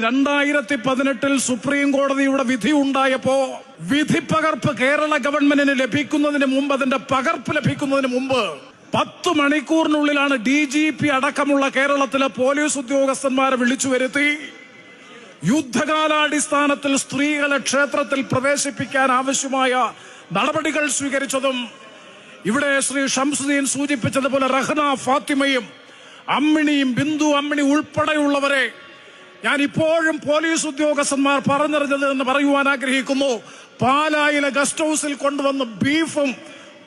രണ്ടായിരത്തി പതിനെട്ടിൽ സുപ്രീം കോടതിയുടെ വിധി ഉണ്ടായപ്പോ വിധി പകർപ്പ് കേരള ഗവൺമെന്റിന് ലഭിക്കുന്നതിന് മുമ്പ് അതിന്റെ പകർപ്പ് ലഭിക്കുന്നതിന് മുമ്പ് പത്ത് മണിക്കൂറിനുള്ളിലാണ് ഡി ജി പി അടക്കമുള്ള കേരളത്തിലെ പോലീസ് ഉദ്യോഗസ്ഥന്മാരെ വിളിച്ചു വരുത്തി. യുദ്ധകാലാടിസ്ഥാനത്തിൽ സ്ത്രീകളെ ക്ഷേത്രത്തിൽ പ്രവേശിപ്പിക്കാൻ ആവശ്യമായ നടപടികൾ സ്വീകരിച്ചതും ഇവിടെ ശ്രീ ഷംസുദ്ദീൻ സൂചിപ്പിച്ചതുപോലെ റഹ്ന ഫാത്തിമയും അമ്മിണിയും ബിന്ദു അമ്മിണി ഉൾപ്പെടെയുള്ളവരെ ഞാൻ ഇപ്പോഴും പോലീസ് ഉദ്യോഗസ്ഥന്മാർ പറഞ്ഞറിഞ്ഞത് എന്ന് പറയുവാൻ ആഗ്രഹിക്കുന്നു. പാലായിലെ ഗസ്റ്റ് ഹൗസിൽ കൊണ്ടുവന്ന് ബീഫും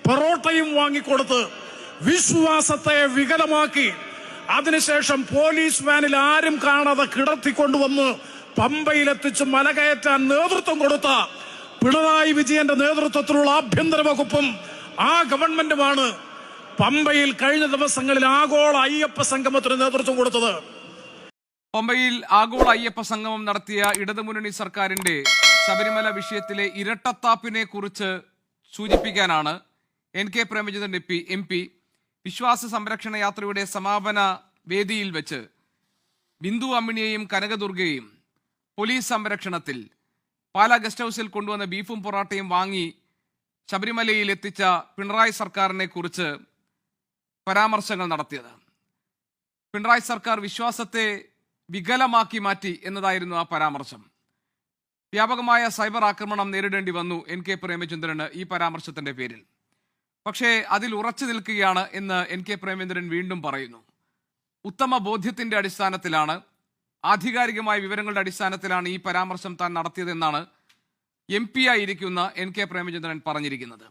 പൊറോട്ടയും വാങ്ങിക്കൊടുത്ത് വിശ്വാസത്തെ വികലമാക്കി. അതിനുശേഷം പോലീസ് വാനിൽ ആരും കാണാതെ കിടത്തിക്കൊണ്ടുവന്ന് പമ്പയിലെത്തിച്ച് മലകയറ്റാൻ നേതൃത്വം കൊടുത്ത പിണറായി വിജയന്റെ നേതൃത്വത്തിലുള്ള ആഭ്യന്തര വകുപ്പും ആ ഗവൺമെന്റുമാണ് പമ്പയിൽ കഴിഞ്ഞ ദിവസങ്ങളിൽ ആഗോള അയ്യപ്പ സംഗമത്തിന് നേതൃത്വം കൊടുത്തത്. പമ്പയിൽ ആഗോള അയ്യപ്പ സംഗമം നടത്തിയ ഇടതുമുന്നണി സർക്കാരിന്റെ ശബരിമല വിഷയത്തിലെ ഇരട്ടത്താപ്പിനെ കുറിച്ച് സൂചിപ്പിക്കാനാണ് N K Premachandran M P M P. വിശ്വാസ സംരക്ഷണ യാത്രയുടെ സമാപന വേദിയിൽ വെച്ച് ബിന്ദു അമ്മിണിയെയും കനകദുർഗയെയും പോലീസ് സംരക്ഷണത്തിൽ പാലാ ഗസ്റ്റ് ഹൗസിൽ കൊണ്ടുവന്ന ബീഫും പൊറാട്ടയും വാങ്ങി ശബരിമലയിൽ എത്തിച്ച പിണറായി സർക്കാരിനെ കുറിച്ച് പരാമർശങ്ങൾ നടത്തിയത്. പിണറായി സർക്കാർ വിശ്വാസത്തെ വികലമാക്കി മാറ്റി എന്നതായിരുന്നു ആ പരാമർശം. വ്യാപകമായ സൈബർ ആക്രമണം നേരിടേണ്ടി വന്നു എൻ കെ പ്രേമചന്ദ്രന് ഈ പരാമർശത്തിന്റെ പേരിൽ. പക്ഷേ അതിൽ ഉറച്ചു നിൽക്കുകയാണ് എന്ന് എൻ കെ പ്രേമചന്ദ്രൻ വീണ്ടും പറയുന്നു. ഉത്തമ ബോധ്യത്തിന്റെ അടിസ്ഥാനത്തിലാണ് ആധികാരികമായ വിവരങ്ങളുടെ അടിസ്ഥാനത്തിലാണ് ഈ പരാമർശം താൻ നടത്തിയതെന്നാണ് എം പി ആയിരിക്കുന്ന എൻ കെ പ്രേമചന്ദ്രൻ പറഞ്ഞിരിക്കുന്നത്.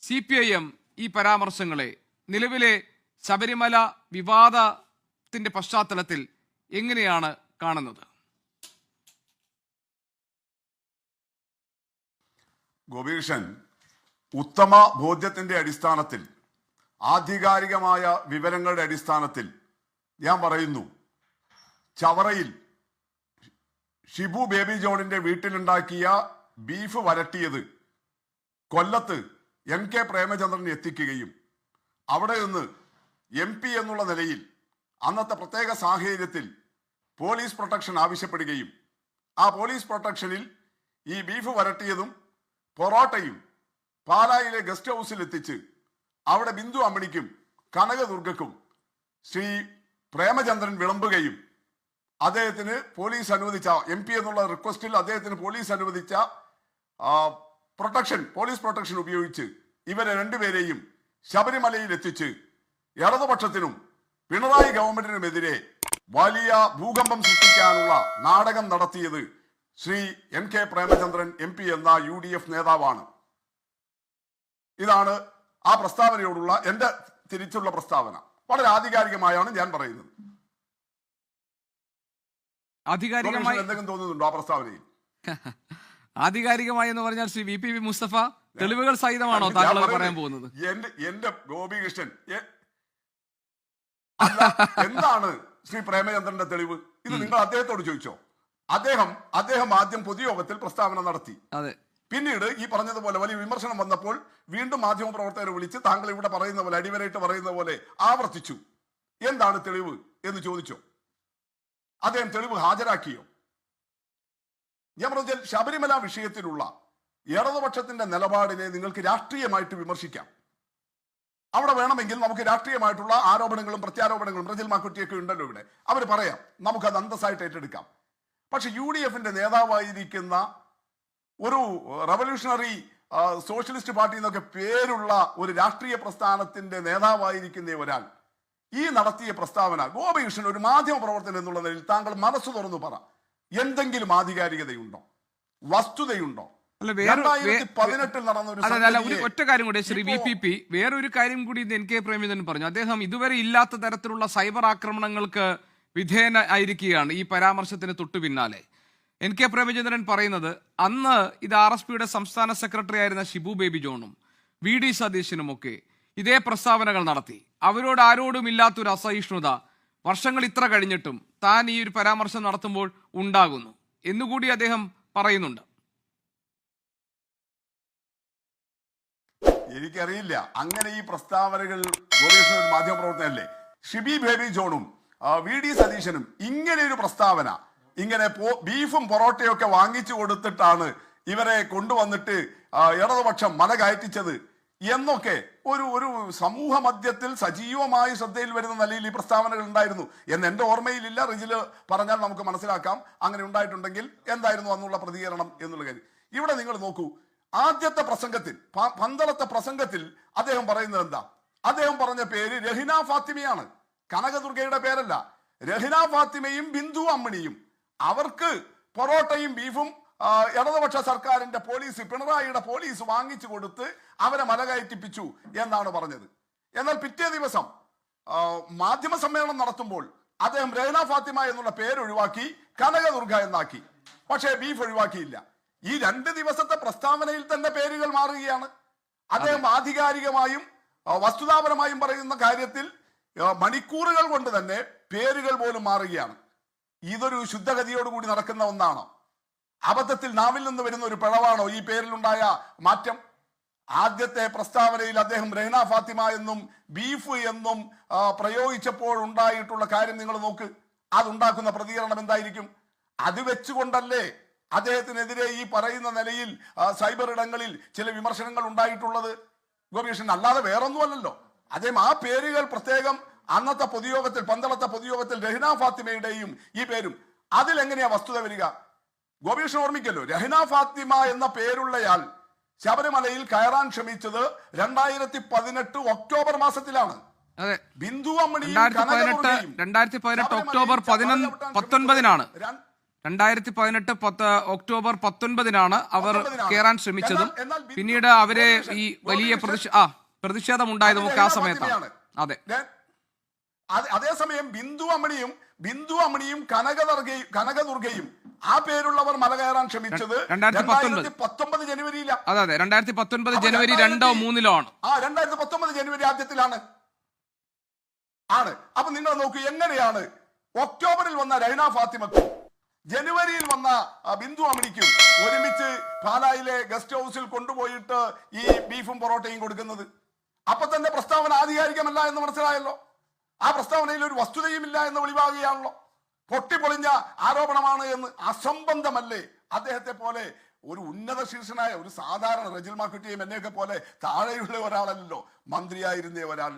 സി പി ഐ എം ഈ പരാമർശങ്ങളെ നിലവിലെ ശബരിമല വിവാദത്തിന്റെ പശ്ചാത്തലത്തിൽ എങ്ങനെയാണ് കാണുന്നത്? ഗോപീകൃഷ്ണൻ ഉത്തമ ബോധ്യത്തിന്റെ അടിസ്ഥാനത്തിൽ ആധികാരികമായ വിവരങ്ങളുടെ അടിസ്ഥാനത്തിൽ ഞാൻ പറയുന്നു ചവറയിൽ ഷിബു ബേബി ജോണിന്റെ വീട്ടിലുണ്ടാക്കിയ ബീഫ് വരട്ടിയത് കൊല്ലത്ത് എം കെ പ്രേമചന്ദ്രൻ എത്തിക്കുകയും അവിടെ നിന്ന് എം എന്നുള്ള നിലയിൽ അന്നത്തെ പ്രത്യേക സാഹചര്യത്തിൽ പോലീസ് പ്രൊട്ടക്ഷൻ ആവശ്യപ്പെടുകയും ആ പോലീസ് പ്രൊട്ടക്ഷനിൽ ഈ ബീഫ് വരട്ടിയതും പൊറോട്ടയും പാലായിലെ ഗസ്റ്റ് ഹൗസിൽ എത്തിച്ച് അവിടെ ബിന്ദു അമ്മണിക്കും കനകദുർഗക്കും ശ്രീ പ്രേമചന്ദ്രൻ വിളമ്പുകയും അദ്ദേഹത്തിന് പോലീസ് അനുവദിച്ച എം പി എന്നുള്ള റിക്വസ്റ്റിൽ അദ്ദേഹത്തിന് പോലീസ് അനുവദിച്ച പ്രൊട്ടക്ഷൻ പോലീസ് പ്രൊട്ടക്ഷൻ ഉപയോഗിച്ച് ഇവരെ രണ്ടുപേരെയും ശബരിമലയിൽ എത്തിച്ച് ഇടതുപക്ഷത്തിനും പിണറായി ഗവൺമെന്റിനുമെതിരെ വലിയ ഭൂകമ്പം സൃഷ്ടിക്കാനുള്ള നാടകം നടത്തിയത് Shri M K Premachandran M P എന്ന യു ഡി എഫ് നേതാവാണ്. ഇതാണ് ആ പ്രസ്താവനയോടുള്ള എന്റെ തിരിച്ചുള്ള പ്രസ്താവന. വളരെ ആധികാരികമായാണ് ഞാൻ പറയുന്നത്. ആധികാരികമായി എന്തെങ്കിലും തോന്നുന്നുണ്ടോ ആ പ്രസ്താവനയിൽ? ആധികാരികമായി എന്ന് പറഞ്ഞാൽ Shri V P V Mustafa തെളിവുകൾ സഹിതമാണോ താങ്കൾ പറയാൻ പോകുന്നത്? എന്റെ എന്റെ ഗോപികൃഷ്ണൻ എന്താണ് ശ്രീ പ്രേമചന്ദ്രന്റെ തെളിവ്. ഇത് നിങ്ങൾ അദ്ദേഹത്തോട് ചോദിച്ചോ? അദ്ദേഹം അദ്ദേഹം ആദ്യം പൊതുയോഗത്തിൽ പ്രസ്താവന നടത്തി. പിന്നീട് ഈ പറഞ്ഞതുപോലെ വലിയ വിമർശനം വന്നപ്പോൾ വീണ്ടും മാധ്യമ പ്രവർത്തകരെ വിളിച്ച് താങ്കൾ ഇവിടെ പറയുന്ന പോലെ അടിവരായിട്ട് പറയുന്ന പോലെ ആവർത്തിച്ചു. എന്താണ് തെളിവ് എന്ന് ചോദിച്ചോ? അദ്ദേഹം തെളിവ് ഹാജരാക്കിയോ? ഞാൻ പറഞ്ഞാൽ ശബരിമല വിഷയത്തിലുള്ള ഇടതുപക്ഷത്തിന്റെ നിലപാടിനെ നിങ്ങൾക്ക് രാഷ്ട്രീയമായിട്ട് വിമർശിക്കാം. അവിടെ വേണമെങ്കിൽ നമുക്ക് രാഷ്ട്രീയമായിട്ടുള്ള ആരോപണങ്ങളും പ്രത്യാരോപണങ്ങളും പ്രജിൽ മാക്കുറ്റിയൊക്കെ ഉണ്ടല്ലോ ഇവിടെ. അവർ പറയാം നമുക്കത് അന്തസ്സായിട്ട് ഏറ്റെടുക്കാം. പക്ഷെ യു ഡി എഫിന്റെ നേതാവായിരിക്കുന്ന ഒരു റവല്യൂഷണറി സോഷ്യലിസ്റ്റ് പാർട്ടി എന്നൊക്കെ പേരുള്ള ഒരു രാഷ്ട്രീയ പ്രസ്ഥാനത്തിന്റെ നേതാവായിരിക്കുന്ന ഒരാൾ ഈ നടത്തിയ പ്രസ്താവന ഗോപകൃഷ്ണൻ ഒരു മാധ്യമ പ്രവർത്തനം എന്നുള്ള നിലയിൽ താങ്കൾ മനസ്സ് തുറന്നു പറ. എന്തെങ്കിലും ആധികാരികതയുണ്ടോ? വസ്തുതയുണ്ടോ? അല്ല വേറെ അല്ല അല്ല ഒരു ഒറ്റ കാര്യം കൂടി ശ്രീ വി പി പി വേറൊരു കാര്യം കൂടി എൻ കെ പ്രേമചന്ദ്രൻ പറഞ്ഞു. അദ്ദേഹം ഇതുവരെ ഇല്ലാത്ത തരത്തിലുള്ള സൈബർ ആക്രമണങ്ങൾക്ക് വിധേയന ആയിരിക്കുകയാണ് ഈ പരാമർശത്തിന് തൊട്ടു പിന്നാലെ. എൻ കെ പ്രേമചന്ദ്രൻ പറയുന്നത് അന്ന് ഇത് ആർ എസ് പിയുടെ സംസ്ഥാന സെക്രട്ടറി ആയിരുന്ന ഷിബു ബേബി ജോണും വി ഡി സതീശനുമൊക്കെ ഇതേ പ്രസ്താവനകൾ നടത്തി. അവരോട് ആരോടും ഇല്ലാത്തൊരു അസഹിഷ്ണുത വർഷങ്ങൾ ഇത്ര കഴിഞ്ഞിട്ടും താൻ ഈ ഒരു പരാമർശം നടത്തുമ്പോൾ ഉണ്ടാകുന്നു എന്നുകൂടി അദ്ദേഹം പറയുന്നുണ്ട്. എനിക്കറിയില്ല. അങ്ങനെ ഈ പ്രസ്താവനകൾ ഗോപീഷ്ണൻ ഒരു ഷിബി ബേബി ജോണും വി. ഡി. സതീശനും ഇങ്ങനെ ഒരു പ്രസ്താവന ഇങ്ങനെ ബീഫും പൊറോട്ടയും ഒക്കെ വാങ്ങിച്ചു കൊടുത്തിട്ടാണ് ഇവരെ കൊണ്ടുവന്നിട്ട് ഇടതുപക്ഷം മല കയറ്റിച്ചത് എന്നൊക്കെ ഒരു ഒരു സമൂഹ മധ്യത്തിൽ സജീവമായി ശ്രദ്ധയിൽ വരുന്ന നിലയിൽ ഈ പ്രസ്താവനകൾ ഉണ്ടായിരുന്നു. എന്ന് എന്റെ ഓർമ്മയിലില്ല. റിജിൽ പറഞ്ഞാൽ നമുക്ക് മനസ്സിലാക്കാം. അങ്ങനെ ഉണ്ടായിട്ടുണ്ടെങ്കിൽ എന്തായിരുന്നു അന്നുള്ള പ്രതികരണം എന്നുള്ള കാര്യം. ഇവിടെ നിങ്ങൾ നോക്കൂ. ആദ്യത്തെ പ്രസംഗത്തിൽ പന്തളത്തെ പ്രസംഗത്തിൽ അദ്ദേഹം പറയുന്നത് എന്താ? അദ്ദേഹം പറഞ്ഞ പേര് രഹിന ഫാത്തിമയാണ്. കനകദുർഗയുടെ പേരല്ല. രഹിന ഫാത്തിമയും ബിന്ദു അമ്മിണിയും. അവർക്ക് പൊറോട്ടയും ബീഫും ഇടതുപക്ഷ സർക്കാരിന്റെ പോലീസ് പിണറായിയുടെ പോലീസ് വാങ്ങിച്ചു കൊടുത്ത് അവരെ മലകയറ്റിപ്പിച്ചു എന്നാണ് പറഞ്ഞത്. എന്നാൽ പിറ്റേ ദിവസം മാധ്യമ സമ്മേളനം നടത്തുമ്പോൾ അദ്ദേഹം രഹിന ഫാത്തിമ എന്നുള്ള പേര് ഒഴിവാക്കി കനകദുർഗ എന്നാക്കി. പക്ഷേ ബീഫ് ഒഴിവാക്കിയില്ല. ഈ രണ്ട് ദിവസത്തെ പ്രസ്താവനയിൽ തന്നെ പേരുകൾ മാറുകയാണ്. അദ്ദേഹം ആധികാരികമായും വസ്തുതാപരമായും പറയുന്ന കാര്യത്തിൽ മണിക്കൂറുകൾ കൊണ്ട് തന്നെ പേരുകൾ പോലും മാറുകയാണ്. ഇതൊരു ശുദ്ധഗതിയോടുകൂടി നടക്കുന്ന ഒന്നാണോ? അബദ്ധത്തിൽ നാവിൽ നിന്ന് വരുന്ന ഒരു പിഴവാണോ ഈ പേരിലുണ്ടായ മാറ്റം? ആദ്യത്തെ പ്രസ്താവനയിൽ അദ്ദേഹം റെയ്ന ഫാത്തിമ എന്നും ബീഫ് എന്നും പ്രയോഗിച്ചപ്പോൾ ഉണ്ടായിട്ടുള്ള കാര്യം നിങ്ങൾ നോക്ക്. അതുണ്ടാക്കുന്ന പ്രതികരണം എന്തായിരിക്കും? അത് വെച്ചുകൊണ്ടല്ലേ അദ്ദേഹത്തിനെതിരെ ഈ പറയുന്ന നിലയിൽ സൈബർ ഇടങ്ങളിൽ ചില വിമർശനങ്ങൾ ഉണ്ടായിട്ടുള്ളത്. ഗോപീഷൻ അല്ലാതെ വേറൊന്നുമല്ലല്ലോ. അദ്ദേഹം ആ പേരുകൾ പ്രത്യേകം അന്നത്തെ പൊതുയോഗത്തിൽ പന്തളത്തെ പൊതുയോഗത്തിൽ രഹ്ന ഫാത്തിമയുടെയും ഈ പേരും. അതിലെങ്ങനെയാ വസ്തുത വരിക? ഗോപീഷൻ ഓർമ്മിക്കല്ലോ രഹ്ന ഫാത്തിമ എന്ന പേരുള്ളയാൾ ശബരിമലയിൽ കയറാൻ ശ്രമിച്ചത് രണ്ടായിരത്തി പതിനെട്ട് ഒക്ടോബർ മാസത്തിലാണ്. അതെ. ബിന്ദു അമ്മണിയും രണ്ടായിരത്തി പതിനെട്ട് ഒക്ടോബർ പതിനൊന്ന് പത്തൊൻപതിനാണ്. രണ്ടായിരത്തി പതിനെട്ട് പത്ത് ഒക്ടോബർ പത്തൊൻപതിനാണ് അവർ കയറാൻ ശ്രമിച്ചതും. പിന്നീട് അവരെ ഈ വലിയ പ്രതിഷ ആ പ്രതിഷേധം ഉണ്ടായതുമൊക്കെ ആ സമയത്താണ്. അതെ. അതേസമയം ബിന്ദു അമ്മണിയും ബിന്ദു അമ്മണിയും കനകദർഗയും കനകദുർഗയും ആ പേരുള്ളവർ മല കയറാൻ ശ്രമിച്ചത് രണ്ടായിരത്തി. പത്തൊമ്പത് ജനുവരിയിലാണ് അതെ അതെ. രണ്ടായിരത്തി പത്തൊൻപത് ജനുവരി രണ്ടോ മൂന്നിലോ ആണ് ആ രണ്ടായിരത്തി പത്തൊമ്പത് ജനുവരി ആദ്യത്തിലാണ്. ആണ്. അപ്പൊ നിങ്ങൾ നോക്കൂ എങ്ങനെയാണ് ഒക്ടോബറിൽ വന്ന രൈന ഫാത്തിമക്കും ജനുവരിയിൽ വന്ന ബിന്ദു അമണിക്കും ഒരുമിച്ച് പാലായിലെ ഗസ്റ്റ് ഹൗസിൽ കൊണ്ടുപോയിട്ട് ഈ ബീഫും പൊറോട്ടയും കൊടുക്കുന്നത്. അപ്പൊ തന്നെ പ്രസ്താവന ആധികാരികമല്ല എന്ന് മനസ്സിലായല്ലോ. ആ പ്രസ്താവനയിൽ ഒരു വസ്തുതയും ഇല്ല എന്ന് വെളിവാകുകയാണല്ലോ. പൊട്ടിപ്പൊളിഞ്ഞ ആരോപണമാണ് എന്ന് അസംബന്ധമല്ലേ അദ്ദേഹത്തെ പോലെ ഒരു ഉന്നത ശീർഷനായ ഒരു സാധാരണ റജിൽ മാക്കുറ്റിയും എന്നെയൊക്കെ പോലെ താഴെയുള്ള ഒരാളല്ലോ മന്ത്രിയായിരുന്ന ഒരാൾ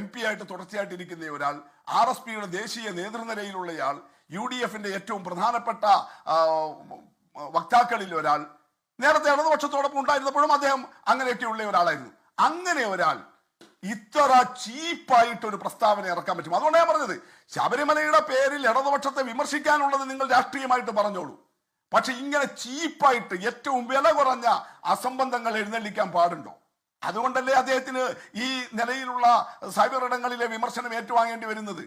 എം പി ആയിട്ട് തുടർച്ചയായിട്ടിരിക്കുന്ന ഒരാൾ ആർ എസ് പിയുടെ ദേശീയ നേതൃനിരയിലുള്ളയാൾ യു ഡി എഫിന്റെ ഏറ്റവും പ്രധാനപ്പെട്ട വക്താക്കളിൽ ഒരാൾ. നേരത്തെ ഇടതുപക്ഷത്തോടൊപ്പം ഉണ്ടായിരുന്നപ്പോഴും അദ്ദേഹം അങ്ങനെയൊക്കെയുള്ള ഒരാളായിരുന്നു. അങ്ങനെ ഒരാൾ ഇത്ര ചീപ്പായിട്ട് ഒരു പ്രസ്താവന ഇറക്കാൻ പറ്റും. അതുകൊണ്ട് ഞാൻ പറഞ്ഞത് ശബരിമലയുടെ പേരിൽ ഇടതുപക്ഷത്തെ വിമർശിക്കാനുള്ളത് നിങ്ങൾ രാഷ്ട്രീയമായിട്ട് പറഞ്ഞോളൂ. പക്ഷെ ഇങ്ങനെ ചീപ്പായിട്ട് ഏറ്റവും വില കുറഞ്ഞ അസംബന്ധങ്ങൾ എഴുന്നള്ളിക്കാൻ പാടുണ്ടോ? അതുകൊണ്ടല്ലേ അദ്ദേഹത്തിന് ഈ നിലയിലുള്ള സൈബർ ഇടങ്ങളിലെ വിമർശനം ഏറ്റുവാങ്ങേണ്ടി വരുന്നത്?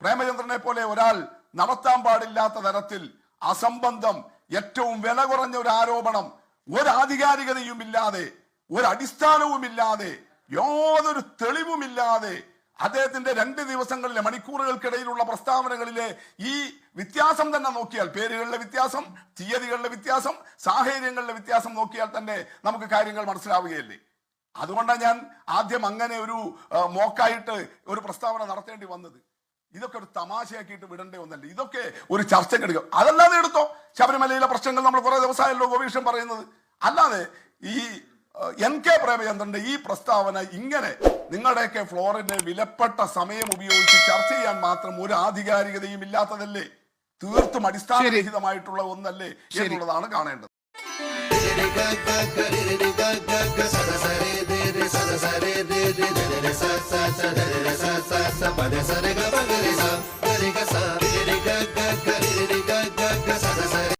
പ്രേമചന്ദ്രനെ പോലെ ഒരാൾ നടത്താൻ പാടില്ലാത്ത തരത്തിൽ അസംബന്ധം ഏറ്റവും വില കുറഞ്ഞ ഒരു ആരോപണം ഒരാധികാരികതയും ഇല്ലാതെ ഒരടിസ്ഥാനവുമില്ലാതെ യാതൊരു തെളിവുമില്ലാതെ അദ്ദേഹത്തിന്റെ രണ്ട് ദിവസങ്ങളിലെ മണിക്കൂറുകൾക്കിടയിലുള്ള പ്രസ്താവനകളിലെ ഈ വ്യത്യാസം തന്നെ നോക്കിയാൽ പേരുകളിലെ വ്യത്യാസം തീയതികളിലെ വ്യത്യാസം സാഹചര്യങ്ങളിലെ വ്യത്യാസം നോക്കിയാൽ തന്നെ നമുക്ക് കാര്യങ്ങൾ മനസ്സിലാവുകയല്ലേ? അതുകൊണ്ടാണ് ഞാൻ ആദ്യം അങ്ങനെ ഒരു മോക്കായിട്ട് ഒരു പ്രസ്താവന നടത്തേണ്ടി വന്നത്. ഇതൊക്കെ ഒരു തമാശയാക്കിയിട്ട് വിടേണ്ട ഒന്നല്ല. ഇതൊക്കെ ഒരു ചർച്ചയ്ക്ക് എടുക്കും. അതല്ലാതെ എടുത്തോ? ശബരിമലയിലെ പ്രശ്നങ്ങൾ നമ്മൾ കുറെ ദിവസമായല്ലോ ഗോപീഷൻ പറയുന്നത്. അല്ലാതെ ഈ എൻ കെ പ്രേമചന്ദ്രന്റെ ഈ പ്രസ്താവന ഇങ്ങനെ നിങ്ങളുടെയൊക്കെ ഫ്ലോറിന്റെ വിലപ്പെട്ട സമയം ഉപയോഗിച്ച് ചർച്ച ചെയ്യാൻ മാത്രം ഒരു ആധികാരികതയും ഇല്ലാത്തതല്ലേ? തീർത്തും അടിസ്ഥാനരഹിതമായിട്ടുള്ള ഒന്നല്ലേ എന്നുള്ളതാണ് കാണേണ്ടത്. రే గ గ గ రి రి గ గ గ స ద స రే దే రే స ద స రే దే రే ద రే స స స ద రే స స స ప ద స రే గ ప గ రి స గ రి గ స రి రి గ గ